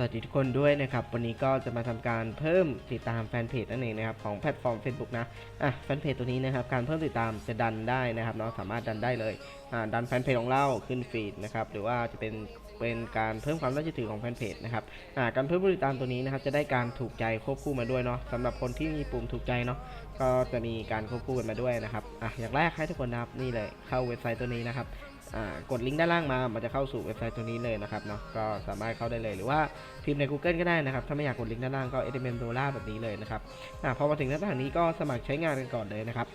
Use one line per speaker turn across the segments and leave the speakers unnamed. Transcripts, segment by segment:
สวัสดีทุกคนด้วยนะครับ วันนี้ก็จะมาทำการเพิ่มติดตามแฟนเพจนั่นเองนะครับของแพลตฟอร์ม Facebook นะอะแฟนเพจตัวนี้นะครับการเพิ่มติดตามจะดันได้นะครับเนาะสามารถดันได้เลยอ่าดันแฟนเพจของเราขึ้นฟีดนะครับหรือว่าจะเป็นเป็นการเพิ่มความน่าเชื่อถือของแฟนเพจนะครับอ่าการเพิ่มผู้ติดตามตัวนี้นะครับจะได้การถูกใจควบคู่มาด้วยเนาะสำหรับคนที่มีปุ่มถูกใจเนาะก็จะมีการควบคู่กันมาด้วยนะครับอะอย่างแรกให้ทุกคนนะครับนี่เลยเข้าเว็บไซต์ตัวนี้นะครับ กดลิงก์ด้านล่างมามันจะเข้าสู่เว็บไซต์ตัวนี้เลยนะครับเนาะก็สามารถเข้าได้เลยหรือว่าพิมพ์ใน Google ก็ได้นะครับ ถ้าไม่อยากกดลิงก์ด้านล่างก็ e d m e n d o l a แบบนี้เลยนะครับอ่าพอมาถึงหน้าต่างนี้ก็สมัครใช้งานกันก่อนเลยนะครับ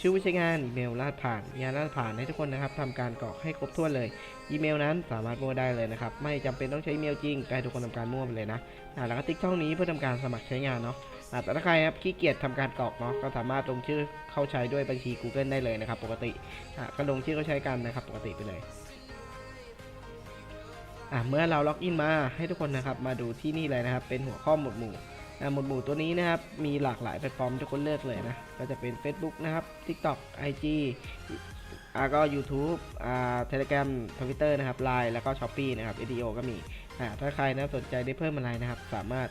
ชื่อวิใช้งานอีเมลรหัสผ่านยานรหัสผ่านให้ทุกคนนะครับทำการกรอกให้ครบถ้วนเลย อีเมลนั้นสามารถมั่วได้เลยนะครับ ไม่จำเป็นต้องใช้อีเมลจริงก็ให้ทุกคนทำการมั่วไปเลยนะอ่าแล้วก็ติ๊กช่องนี้เพื่อทำการสมัครใช้งานเนาะ แต่ถ้าใครครับขี้เกียจทำการกรอกเนาะก็สามารถลงชื่อเข้าใช้ด้วยบัญชี Google ได้เลยนะครับ ปกติอ่าก็ลงชื่อเข้าใช้กันนะครับ ปกติไปเลยเมื่อเราล็อกอินมาให้ทุกคนนะครับมาดูที่นี่เลยนะครับ เป็นหัวข้อหมวดหมู่หมวดหมู่ตัวนี้นะครับมีหลากหลายแพลตฟอร์มทุกคนเลือกเลยนะก็จะเป็น Facebook นะครับ TikTok IG อะก็ YouTube อ่า Telegram Twitter นะครับ Line แล้วก็ Shopee นะครับ EDO ก็มีอะถ้าใครนะสนใจได้เพิ่มอะไรนะครับ สามารถ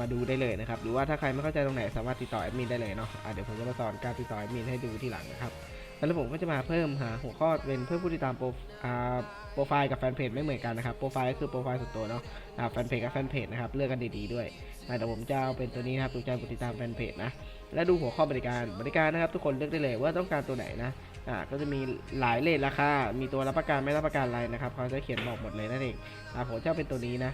มาดูได้เลยนะครับ หรือว่าถ้าใครไม่เข้าใจตรงไหนสามารถติดต่อแอดมินได้เลยเนาะะเดี๋ยวผมจะมาสอนการติดต่อแอดมินให้ดูทีหลังนะครับแล้วผมก็จะมาเพิ่มหาหัวข้อเป็นเพิ่มผู้ติดตามโปรโปรไฟล์กับแฟนเพจไม่เหมือนกันนะครับ โปรไฟล์ก็คือโปรไฟล์ส่วนตัวเนาะแฟนเพจกับแฟนเพจนะครับเลือกกันดีๆด้วยอ่ผมจะเอาเป็นตัวนี้นะครับถูกใจผู้ติดตามแฟนเพจนะและดูหัวข้อบริการบริการนะครับ ทุกคนเลือกได้เลยว่าต้องการตัวไหนนะอ่าก็จะมีหลายเลทราคา มีตัวรับประกันไม่รับประกันอะไรนะครับเขาจะเขียนบอกหมดเลยนั่นเองอ่าผมจะเอาเป็นตัวนี้นะ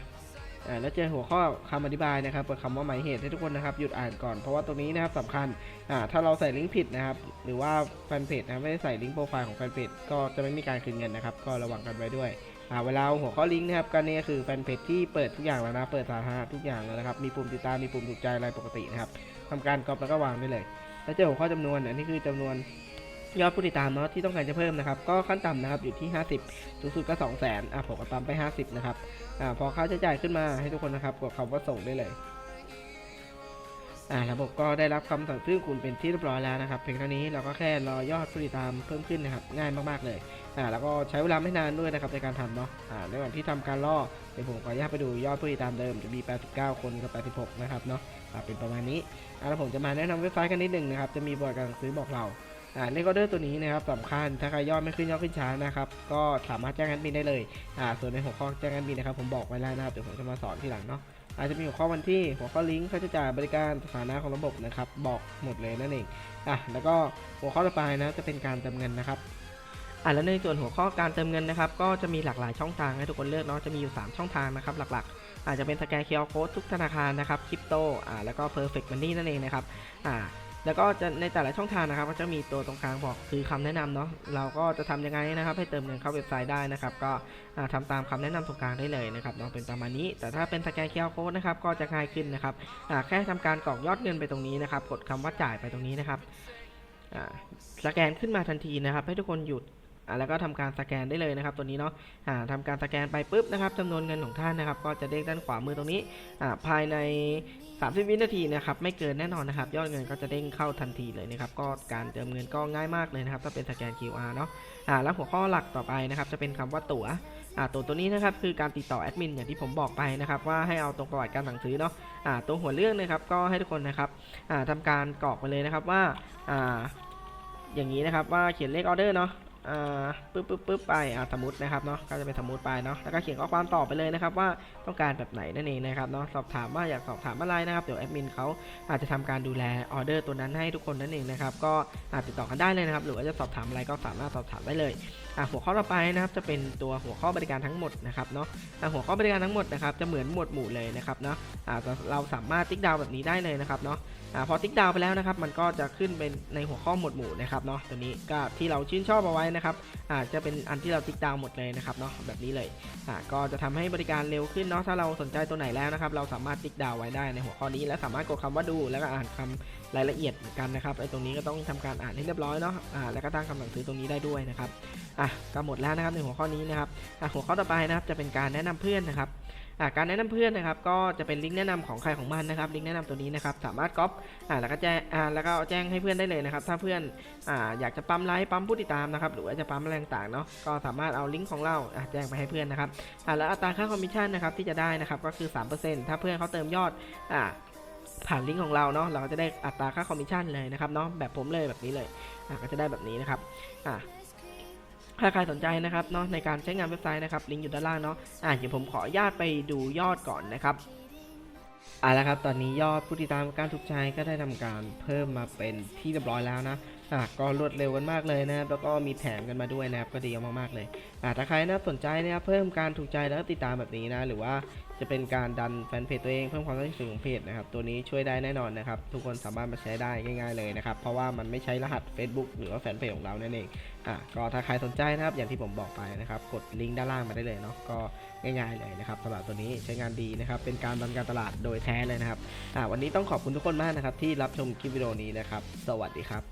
แล้วเจอหัวข้อคำอธิบายนะครับเปิดคำว่าหมายเหตุให้ทุกคนนะครับหยุดอ่านก่อนเพราะว่าตรงนี้นะครับสำคัญอ่าถ้าเราใส่ลิงก์ผิดนะครับ หรือว่าแฟนเพจนะไม่ได้ใส่ลิงก์โปรไฟล์ของแฟนเพจก็จะไม่มีการคืนเงินนะครับ ก็ระวังกันไว้ด้วยอ่าเวลาหัวข้อลิงก์นะครับก็นี่คือแฟนเพจที่เปิดทุกอย่างแล้วนะเปิดสาธารณะทุกอย่างแล้วนะครับมีปุ่มติดตามมีปุ่มถูกใจอะไรปกตินะครับทำการก๊อปแล้วก็วางได้เลย แล้วเจอหัวข้อจำนวนอันนี้คือจำนวน ยอดผู้ติดตามเนาะที่ต้องการจะเพิ่มนะครับ ก็ขั้นต่ำนะครับอยู่ที่ 50 สูงสุดก็ 2 0 0 0 0 0อะผมก็ปั๊มไป 50 นะครับอ่าพอค่าใช้จ่ายขึ้นมาให้ทุกคนนะครับกดคำว่าส่งได้เลยอ่าระบบก็ได้รับคำสั่งซื้อคุณเป็นที่เรียบร้อยแล้วนะครับ เพียงเท่านี้เราก็แค่รอยอดผู้ติดตามเพิ่มขึ้นนะครับ ง่ายมากๆเลยอ่าแล้วก็ใช้เวลาไม่นานด้วยนะครับในการทำเนาะอ่าในว่างที่ทำการล่อเดี๋ยวผมขออนุญาตไปดูยอดผู้ติดตามเดิมจะมี 89 คนกับ 86 นะครับเนาะอ่าเป็นประมาณนี้อ่าแล้วผมจะมาแนะนำเว็บไซต์กันนิดหนึ่งนะครับจะมีบริการซื้อบอกเรา อ่าเลขออเดอร์ตัวนี้นะครับสำคัญถ้าใครยอดไม่ขึ้นยอดขึ้นช้านะครับก็สามารถแจ้งแอดมินได้เลยอ่าส่วนในหัวข้อแจ้งแอดมินนะครับผมบอกไว้แล้วนะครับเดี๋ยวผมจะมาสอนทีหลังเนาะอาจจะมีหัวข้อวันที่หัวข้อลิงก์ค่าใช้จ่ายบริการสถานะของระบบนะครับบอกหมดเลยนั่นเองอะแล้วก็หัวข้อต่อไปนะจะเป็นการเติมเงินนะครับอะแล้วในส่วนหัวข้อการเติมเงินนะครับก็จะมีหลากหลายช่องทางให้ทุกคนเลือกเนาะจะมีอยู่ 3 ช่องทางนะครับหลักๆ อาจจะเป็นสแกนเคอร์โค้ดทุกธนาคารนะครับคริปโตอ่าแล้วก็ perfect money นั่นเองนะครับอ่า แล้วก็จะในแต่ละช่องทางนะครับ ก็จะมีตัวตรงกลางบอกคือคำแนะนำเนาะเราก็จะทำยังไงนะครับ ให้เติมเงินเข้าเว็บไซต์ได้นะครับ ก็ทำทำตามคำแนะนำตรงกลางได้เลยนะครับเนาะเป็นประมาณนี้ แต่ถ้าเป็นสแกนเคอร์โค้ดนะครับก็จะง่ายขึ้นนะครับแค่ทำการกรอกยอดเงินไปตรงนี้นะครับ กดคำว่าจ่ายไปตรงนี้นะครับสแกนขึ้นมาทันทีนะครับ ให้ทุกคนหยุด อ่าแล้วก็ทำการสแกนได้เลยนะครับตัวนี้เนาะอ่าทำการสแกนไปปุ๊บนะครับจำนวนเงินของท่านนะครับ ก็จะเด้งด้านขวามือตรงนี้อ่าภายใน 30 วินาทีนะครับไม่เกินแน่นอนนะครับ ยอดเงินก็จะเด้งเข้าทันทีเลยนะครับก็การเติมเงินก็ง่ายมากเลยนะครับถ้าเป็นสแกน QR เนาะอ่าแล้วหัวข้อหลักต่อไปนะครับจะเป็นคำว่าตั๋วอ่าตั๋วตัวนี้นะครับคือการติดต่อแอดมินอย่างที่ผมบอกไปนะครับว่าให้เอาตรงประวัติการสั่งซื้อเนาะอ่าตัวหัวเรื่องนะครับก็ให้ทุกคนนะครับอ่าทำการกรอกไปเลยนะครับว่าอ่าอย่างนี้นะครับว่าเขียนเลขออเดอร์เนาะ อ่าปึ๊บปึ๊บปึ๊บไปอ่าสมมตินะครับเนาะก็จะเป็นสมมติไปเนาะแล้วก็เขียนข้อความตอบไปเลยนะครับว่าต้องการแบบไหนนั่นเองนะครับเนาะสอบถามว่าอยากสอบถามอะไรนะครับเดี๋ยวแอดมินเขาอาจจะทำการดูแลออเดอร์ตัวนั้นให้ทุกคนนั่นเองนะครับก็อาจติดต่อกันได้เลยนะครับ หรือว่าจะสอบถามอะไรก็สามารถสอบถามได้เลยอะหัวข้อต่อไปนะครับจะเป็นตัวหัวข้อบริการทั้งหมดนะครับเนาะอะหัวข้อบริการทั้งหมดนะครับจะเหมือนหมวดหมู่เลยนะครับเนาะอ่าเราสามารถติ๊กดาวแบบนี้ได้เลยนะครับเนาะ อ่าพอติ๊กดาวไปแล้วนะครับ มันก็จะขึ้นเป็นในหัวข้อหมวดหมู่นะครับเนาะตัวนี้ก็ที่เราชื่นชอบเอาไว้นะครับอาจจะเป็นอันที่เราติ๊กดาวหมดเลยนะครับเนาะแบบนี้เลยอ่าก็จะทำให้บริการเร็วขึ้นเนาะถ้าเราสนใจตัวไหนแล้วนะครับ เราสามารถติ๊กดาวไว้ได้ในหัวข้อนี้ และสามารถกดคำว่าดู แล้วก็อ่านคำรายละเอียดเหมือนกันนะครับไอ้ตรงนี้ก็ต้องทำการอ่านให้เรียบร้อยเนาะอ่าแล้วก็ตั้งคำสั่งซื้อตรงนี้ได้ด้วยนะครับอะก็หมดแล้วนะครับในหัวข้อนี้นะครับอะหัวข้อต่อไปนะครับจะเป็นการแนะนำเพื่อนนะครับ การแนะนำเพื่อนนะครับก็จะเป็นลิงก์แนะนำของใครของมันนะครับลิงก์แนะนำตัวนี้นะครับสามารถก๊อปแล้วก็แจ้งแล้วก็เอาแจ้งให้เพื่อนได้เลยนะครับถ้าเพื่อนออยากจะปั๊มไลค์ปั๊มผู้ติดตามนะครับหรือว่าจะปั๊มอะไรต่างๆเนาะก็สามารถเอาลิงก์ของเราแจ้งไปให้เพื่อนนะครับแล้วอัตราค่าคอมมิชชั่นนะครับที่จะได้นะครับก็คือ 3%ถ้าเพื่อนเขาเติมยอดอผ่านลิงก์ของเราเนาะเราก็จะได้อัตราค่าคอมมิชชั่นเลยนะครับเนาะแบบผมเลยแบบนี้เลยก็จะได้แบบนี้นะครับอ่า ถ้าใครสนใจนะครับเนาะในการใช้งานเว็บไซต์นะครับลิงก์อยู่ด้านล่างเนาะอะเดี๋ยวผมขออนุญาตไปดูยอดก่อนนะครับอะแล้วครับตอนนี้ยอดผู้ติดตามการถูกใจก็ได้ทำการเพิ่มมาเป็นที่เรียบร้อยแล้วนะ อะก็รวดเร็วกันมากเลยนะครับ แล้วก็มีแถมกันมาด้วยนะครับ ก็ดีมากๆเลยอะถ้าใครนะสนใจนะครับ เพิ่มการถูกใจแล้วก็ติดตามแบบนี้นะ หรือว่าจะเป็นการดันแฟนเพจตัวเองเพิ่มความน่าเชื่อถือของเพจนะครับ ตัวนี้ช่วยได้แน่นอนนะครับ ทุกคนสามารถมาใช้ได้ง่าย ๆเลยนะครับ เพราะว่ามันไม่ใช้รหัส Facebook หรือว่าแฟนเพจของเรานั่นเองอะก็ถ้าใครสนใจนะครับ อย่างที่ผมบอกไปนะครับ กดลิงก์ด้านล่างมาได้เลยเนาะ ก็ง่ายๆเลยนะครับสำหรับตัวนี้ใช้งานดีนะครับ เป็นการดันการตลาดโดยแท้เลยนะครับอะวันนี้ต้องขอบคุณทุกคนมากนะครับที่รับชมคลิปวิดีโอนี้นะครับ สวัสดีครับ